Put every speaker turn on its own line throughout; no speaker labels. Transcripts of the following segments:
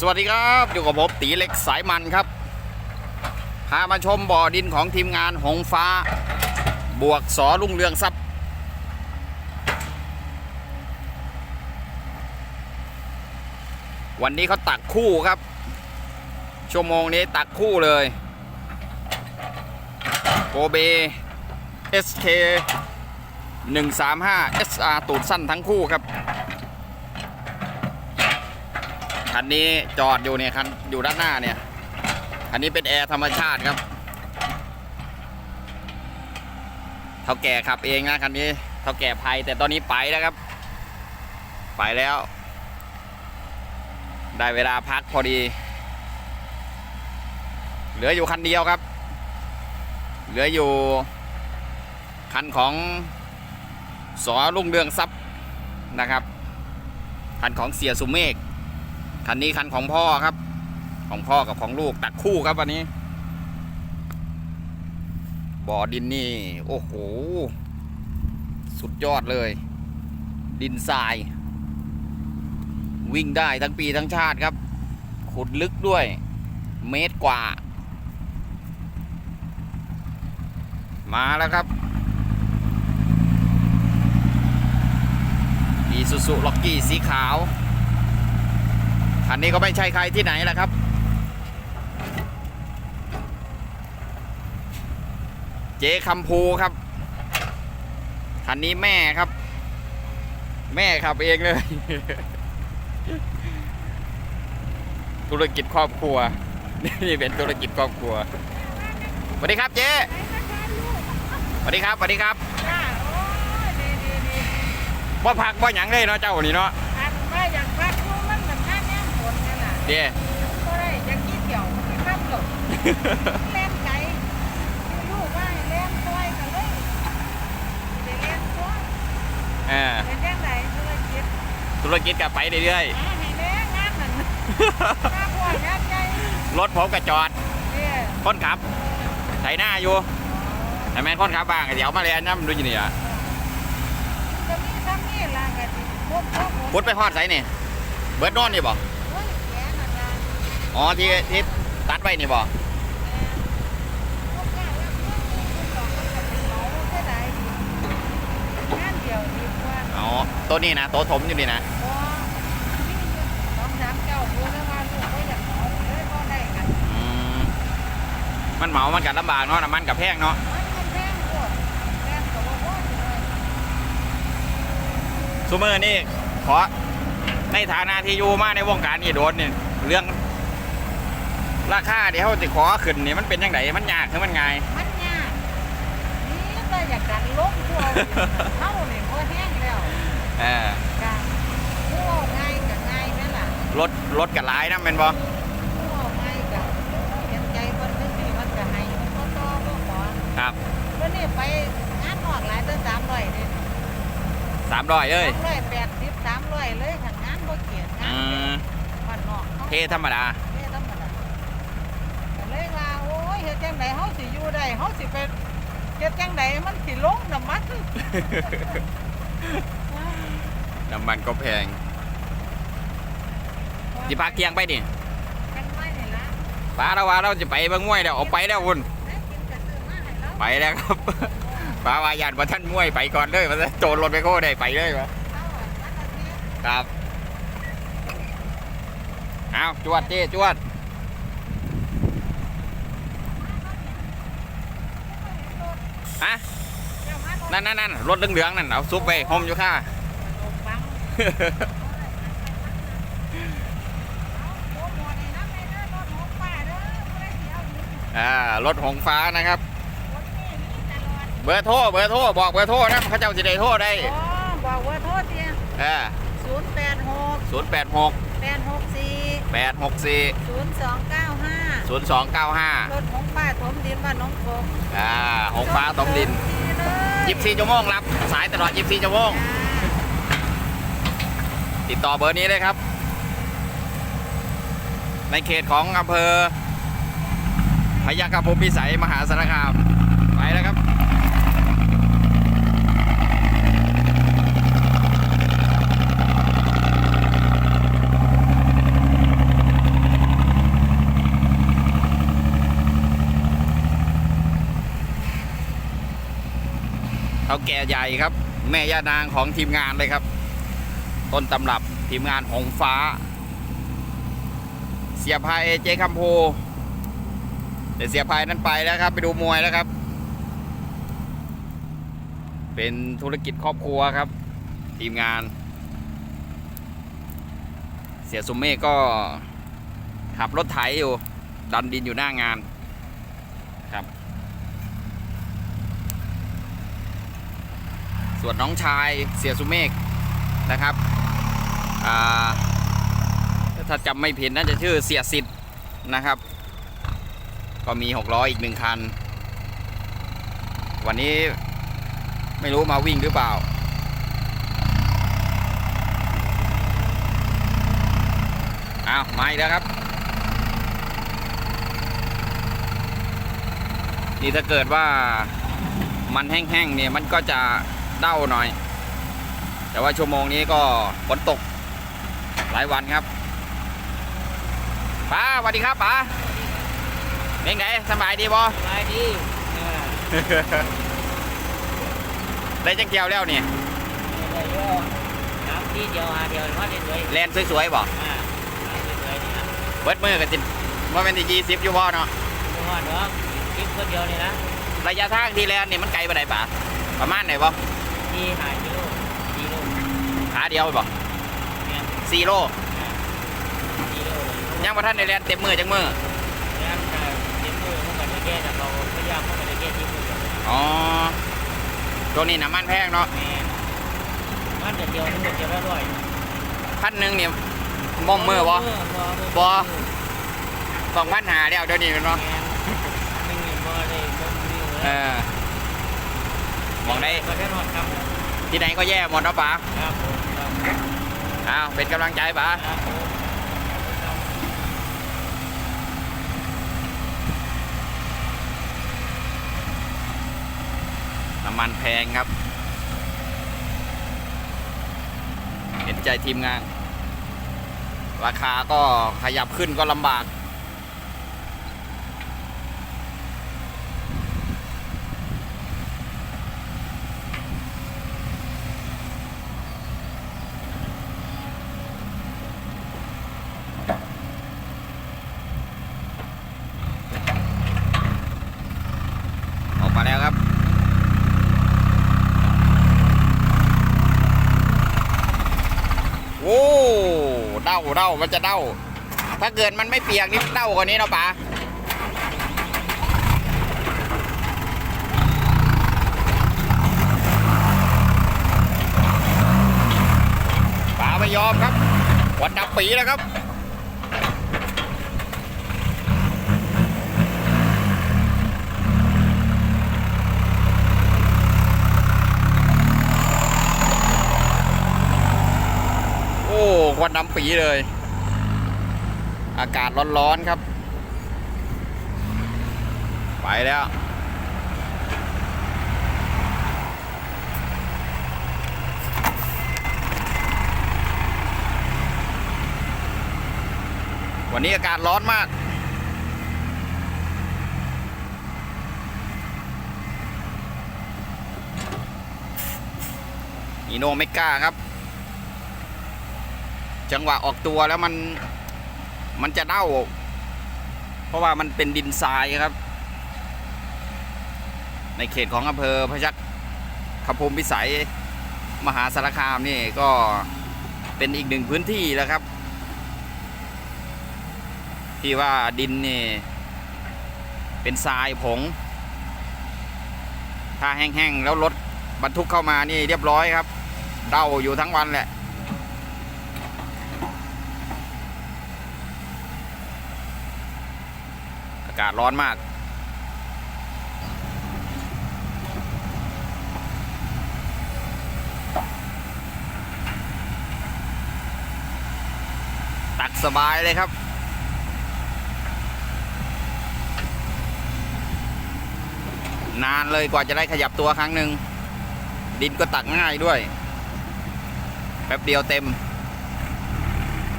สวัสดีครับอยู่กับผมตีเล็กสายมันครับ พามาชมบ่อดินของทีมงานหงฟ้า บวกสอรุ่งเรืองทรัพย์ วันนี้เขาตักคู่ครับ ชั่วโมงนี้ตักคู่เลยโกเบ SK 135 SR ตูดสั้นทั้งคู่ครับ คันนี้จอดอยู่เนี่ยคันอยู่ด้านหน้าเนี่ย อันนี้เป็นแอร์ธรรมชาติครับเท่าแก่ขับเองนะคันนี้เท่าแก่ภัยแต่ตอนนี้ไปแล้วครับ ไปแล้ว ได้เวลาพักพอดี เหลืออยู่คันเดียวครับ เหลืออยู่คันของสอรุ่งเรืองทรัพย์นะครับคันของเสียสุเมฆ คันนี้คันของพ่อครับ ของพ่อกับของลูกตัดคู่ครับวันนี้ บ่อดินนี่ โอ้โห สุดยอดเลย ดินทราย วิ่งได้ทั้งปีทั้งชาติครับ ขุดลึกด้วย เมตรกว่า มาแล้วครับอีซูซูล็อกกี้สีขาว อันนี้ก็ไม่ใช่ใครที่ไหนแหละครับ เจคำพูครับ คันนี้แม่ครับ แม่ขับเองเลย ธุรกิจครอบครัว นี่เป็นธุรกิจครอบครัวสวัสดีครับเจ๊สวัสดีครับสวัสดีครับ
จ้าโอ้ยดีดีดี
ว่าพักว่าหยังเลยเนาะเจ้านี่เนาะ
เจ๊ก็ได้อยากกี่เที่ยวมันไม่พักหรอกเล่นไก่ลูกว่าให้เล่นซอยกันเลยเดี๋ยวเล่นซอย
เออ
เป็นยังไงธุรกิจ
ธุรกิจกับไปเรื่อย
หาให้แม่งานนั่นหน้าพ่องานใหญ่
ๆรถผมกระจอด
เนี่ย
คนขับใส่หน้าอยู่แต่แม่นคนขับบ้างเดี๋ยวมาเรียนน้ำดูอยู่นี่อะ
จะมีซ้ำนี่ล่ะกะสิพวกพวก
พุดไปฮอดใส่นี่เบิร์ดโนอนนี่บ่
โอ้ยแย่นั่นล่ะ
อ๋อที่ที่ตัดไว้นี่บ่
พวกงานแล้วเพื่อนมีคุณสองคนกับเป็นเหมาเท่าใดดีงานเดียวดีกว่า
อ๋อตัวนี้นะตัวถมอยู่นี่นะ
มัน
เหมา มันกัดลำบากเนาะน้ำมันกับแพงเนาะ
มันมันแพงโพดแพงก็บ่พอสิเลย
ซูเมอร์นี่ขอในฐานะที่อยู่มาในวงการนี่โดนนี่เรื่อง ราคาที่เขาจะขอขึ้นนี่มันเป็นยังไงมันยากหรือมันง่าย
มันยากนี่ก็อยากดันลงพวกเฮานี่บ่แห้งแล้ว
เออ
จ้ะผู้เอาง่ายก็ง่ายแม่นล่ะ
รถรถกับหลายนะเป็นบ่
ผู้เอาง่ายก็เห็นใจเพิ่นจังซี่มันก็ให้มันบ่ต่อบ่ขอ
ครับ
เพิ่นนี่ไปงานนอกหลายตั้ง300เด้
สามร้อยเอ้ย
380 300เลยคันงานบ่เกียดงา
อื
น
ม
บ้านนอกเขา
เทธรรมดา
เทธรรมดาก็เลยว่าโอ้ย เฮ็ดจังไดเฮาสิอยู่ได้เฮาสิไปเฮ็ดจังไดมันสิลงน้ำมัน
น้ำมันก็แพงจิพาเกียงไปดิ
กันไว้นี่ล่ะ
ป้าเราว่าเราจะไปเบิ่งมวยแล้วเอาไปแล้วคุณ
ได้กินก็ซื้อมาให้เรา
ไปแล้วครับป้าวายานว่าท่านมวยไปก่อนเลยมันโจรรถไปโค้ได้ไปเลยวะ
เราอะอันนั้นเนี่ย
ครับเอาจวดเจ้จวด ฮะ
เจ้ามาโดน
นั่นนั่นนั่นรถเหลืองๆนั่นเอาซุปไปห่มอยู่ค่ะ
โดนบังเอาโอ้หมดนี่นะแม่เด้อรถของป้าเด้อบ่ได้สิเอาหนี
อ่ารถหงฟ้านะครับ
รถนี่มีตลอด
เบอร์โทรเบอร์โทรบอกเบอร์โทรนะเขาเจ้าจะได้โทรได้
อ๋อบอกว่าโทษเนี่ย
เออ
ศูนย์แปดหก
ศูนย์แปดหก
แปดหกสี่
แปดหกสี่
ศูนย์สองเก้าห้า
ศูนย์สองเก้าห้าร
ถของป้าถมดินบ้านน้องโคง
อ่าหงฟ้าตมดิน
ยิบ
24ชั่วโมงรับ สายตลอด24ชั่วโมง ติดต่อเบอร์นี้เลยครับ ในเขตของอำเภอพยากภูมิพิสัยมหาสารคาม ไปแล้วครับา แก่ใหญ่ครับ แม่ย่านางของทีมงานเลยครับ ต้นตำรับทีมงานหงฟ้า เสียพายเจคัมโพแต่เสียพายนั้นไปแล้วครับ ไปดูมวยแล้วครับ เป็นธุรกิจครอบครัวครับ ทีมงาน เสียสุมเมฆก็ขับรถไถอยู่ดันดินอยู่หน้างานครับ ส่วนน้องชายเสียสุเมฆนะครับถ้าจำไม่ผิดน่าจะชื่อเสียสิทธิ์นะครับ ก็มีหกล้ออีกหนึ่งคัน วันนี้ไม่รู้มาวิ่งหรือเปล่าอ้าวมาอีกแล้วครับ นี่ถ้าเกิดว่ามันแห้งๆเนี่ยมันก็จะ เด้าหน่อย แต่ว่าชั่วโมงนี้ก็ฝนตกหลายวันครับป้าสวัสดีครับป้าเป็นไงสบายดีบ่
สบายดีเออ
ได้จังเกียวแล้วเนี่ย
ได้โยน้ำที่เดียวหาเดียวพอได้สวย
แลนสวยๆบ่
อ่าน้ำสวยๆนี่นะ
เบิดมือกันจิว่าเป็นที่ยี่สิบอยู่บ่เนาะ
ทุกคนเนาะคลิปคนเดียวนี่นะ
ระยะทางที่แลนนี่มันไกลไปไหนป่าประมาณไหนบ่
ที่หากิโลกิโล
ขาเดียวบ่
เนี่ย
สี่โล
กิโลเลย
ยังบ่ทันได้แลนเต็มมือจังมือ
งั้นแต่เต็มมือมันก็ได้แก้แต่เราพยายามมันก็ได้แก้ที่มือเดียว
อ๋อตัวนี้น้ำมันแพงเนาะ
แม่มันเดียวนึงเดียวละร้อย
พันหนึ่งเนี่ยมอมมือบ่ บ่ สองพันหาแล้วเดี๋ยวนี้แม่นบ่
แม่ไม่มีบ่ได้บ่มีเล
เอยอมองได้
ก็ได้นอนครับ
ที่ไหนก็แย่หมดเนาะป๋า
ครับผมครับ
อ้าวเป็นกำลังใจป๋า
ครับผมครับ
น้ำมันแพงครับ เห็นใจทีมงาน ราคาก็ขยับขึ้นก็ลำบาก ออกมาแล้วครับ โอ้เด้าเด้ามันจะเด้าถ้าเกิดมันไม่เปียกนี่เด้ากว่านี้เนาะป๋าป๋าไม่ยอมครับวันดับปีแล้วครับ โอ้ควันดำปีเลย อากาศร้อนๆครับ ไปแล้ววันนี้อากาศร้อนมาก อีโนไม่กล้าครับ จังหวะออกตัวแล้วมันมันจะเด้าเพราะว่ามันเป็นดินทรายครับ ในเขตของอำเภอพระยัคฆ์ขภูมิพิสัยมหาสารคามนี่ก็เป็นอีกหนึ่งพื้นที่แล้วครับ ที่ว่าดินนี่เป็นทรายผง ถ้าแห้งๆแล้วรถบรรทุกเข้ามานี่เรียบร้อยครับเด้าอยู่ทั้งวันแหละากาศร้อนมาก ตักสบายเลยครับนานเลยกว่าจะได้ขยับตัวครั้งหนึ่ง ดินก็ตักง่ายด้วย แป๊บเดียวเต็ม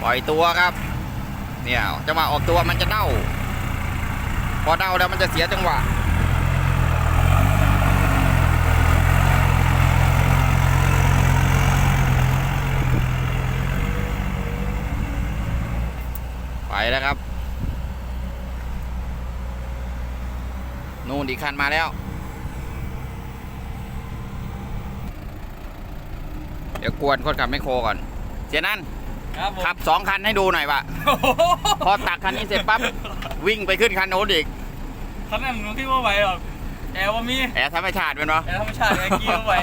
ปล่อยตัวครับ เนี่ยจังหวะออกตัวมันจะเด้า พอเดาแล้วมันจะเสียจังหวะไปแล้วครับ นู่นอีกคันมาแล้ว เดี๋ยวกวนคนขับไม่โคก่อน เจนั่น
ครับผม
ขับสองคันให้ดูหน่อยวะพอตักคันนี้เสร็จปั๊บวิ่งไปขึ้นคันโน้นอีก
เขานั่นมันคิดว่าไหวหรอกแอร์ว่ามี
แอร์ธรรมชาติเป็นปะ
แอร์ธรรมชาติแอร์กี้ว่าไหว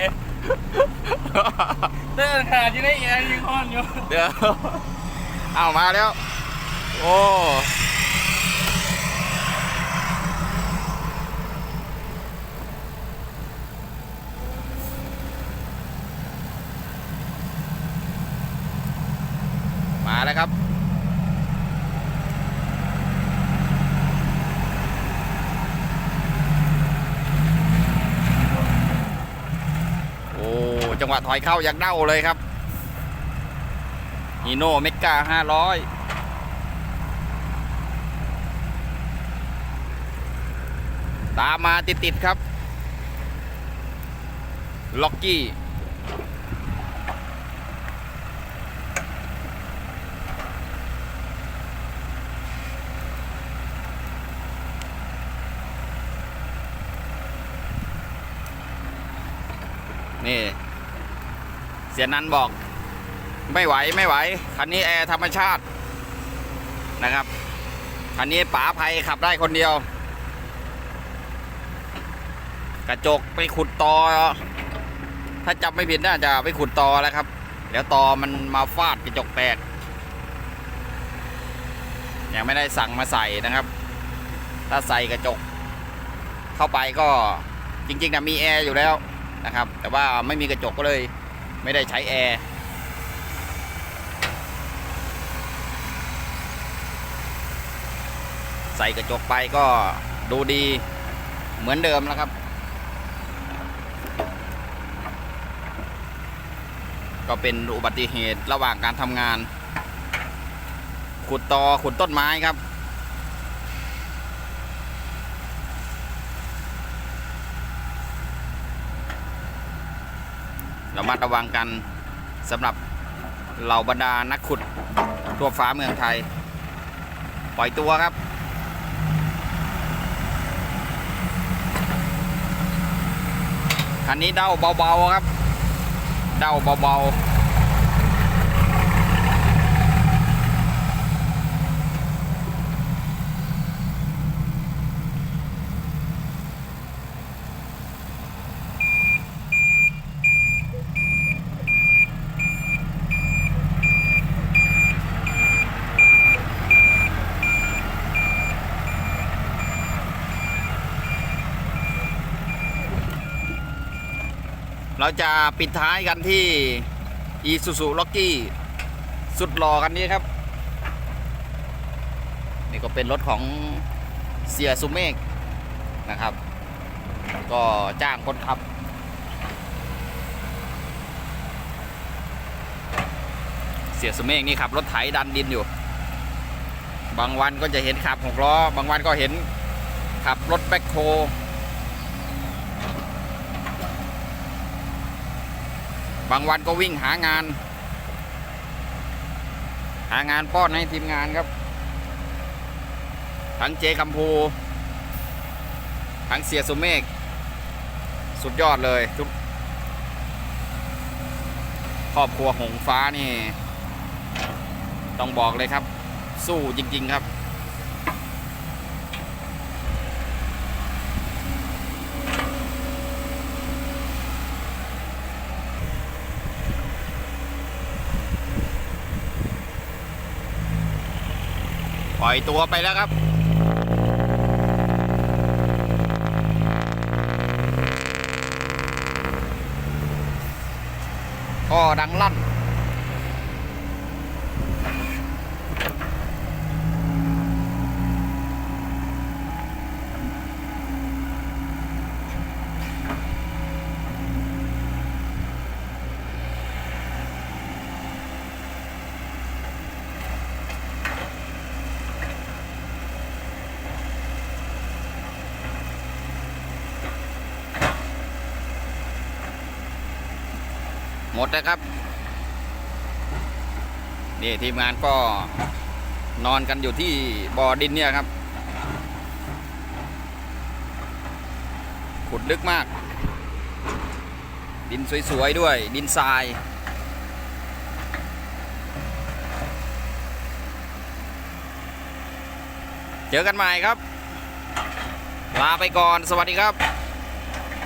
เต้นขนาดที่ได้แอร์ยิงห้อนอยู่
เดี๋ยวเอามาแล้ว โอ้ มาแล้วครับ โอ้ จังหวะถอยเข้ายังเด้าเลยครับฮีโน่เมกาห้าร้อยตามมาติด ๆ ครับ ล็อกกี้ นี่ เสียนันบอก ไม่ไหวไม่ไหว คันนี้แอร์ธรรมชาตินะครับ คันนี้ป๋าภัยขับได้คนเดียว กระจกไปขุดตอ ถ้าจำไม่ผิดน่าจะไปขุดตอแล้วครับ เดี๋ยวตอมันมาฟาดกระจกแตก ยังไม่ได้สั่งมาใส่นะครับ ถ้าใส่กระจก เข้าไปก็จริงๆนะมีแอร์อยู่แล้วนะครับ แต่ว่าไม่มีกระจกก็เลย ไม่ได้ใช้แอร์ใส่กระจกไปก็ดูดีเหมือนเดิมแล้วครับก็เป็นอุบัติเหตุระหว่างการทำงาน ขุดตอขุดต้นไม้ครับ ระมัดระวังกันสำหรับเหล่าบรรดานักขุดทั่วฟ้าเมืองไทย ปล่อยตัวครับ คันนี้เด้าเบาๆครับ เด้าเบาๆ เราจะปิดท้ายกันที่ Isuzu Rocky สุดหล่อกันนี้ครับ นี่ก็เป็นรถของเสียสุเมฆนะครับ ก็จ้างคนขับ เสียสุเมฆนี่ขับรถไถดันดินอยู่ บางวันก็จะเห็นขับหกล้อบางวันก็เห็นขับรถแบ็คโฮ บางวันก็วิ่งหางาน หางานป้อนให้ทีมงานครับ ทั้งเจคัมพู ทั้งเสียสุเมฆสุดยอดเลยทุกครอบครัวหงฟ้านี่ ต้องบอกเลยครับ สู้จริง ๆ ครับ ล่อยตัวไปแล้วครับก็ดังลั่น หมดแล้วครับนี่ทีมงานก็นอนกันอยู่ที่บ่อดินเนี่ยครับ ขุดลึกมาก ดินสวยๆด้วย ดินทราย เจอกันใหม่ครับ ลาไปก่อนสวัสดีครับ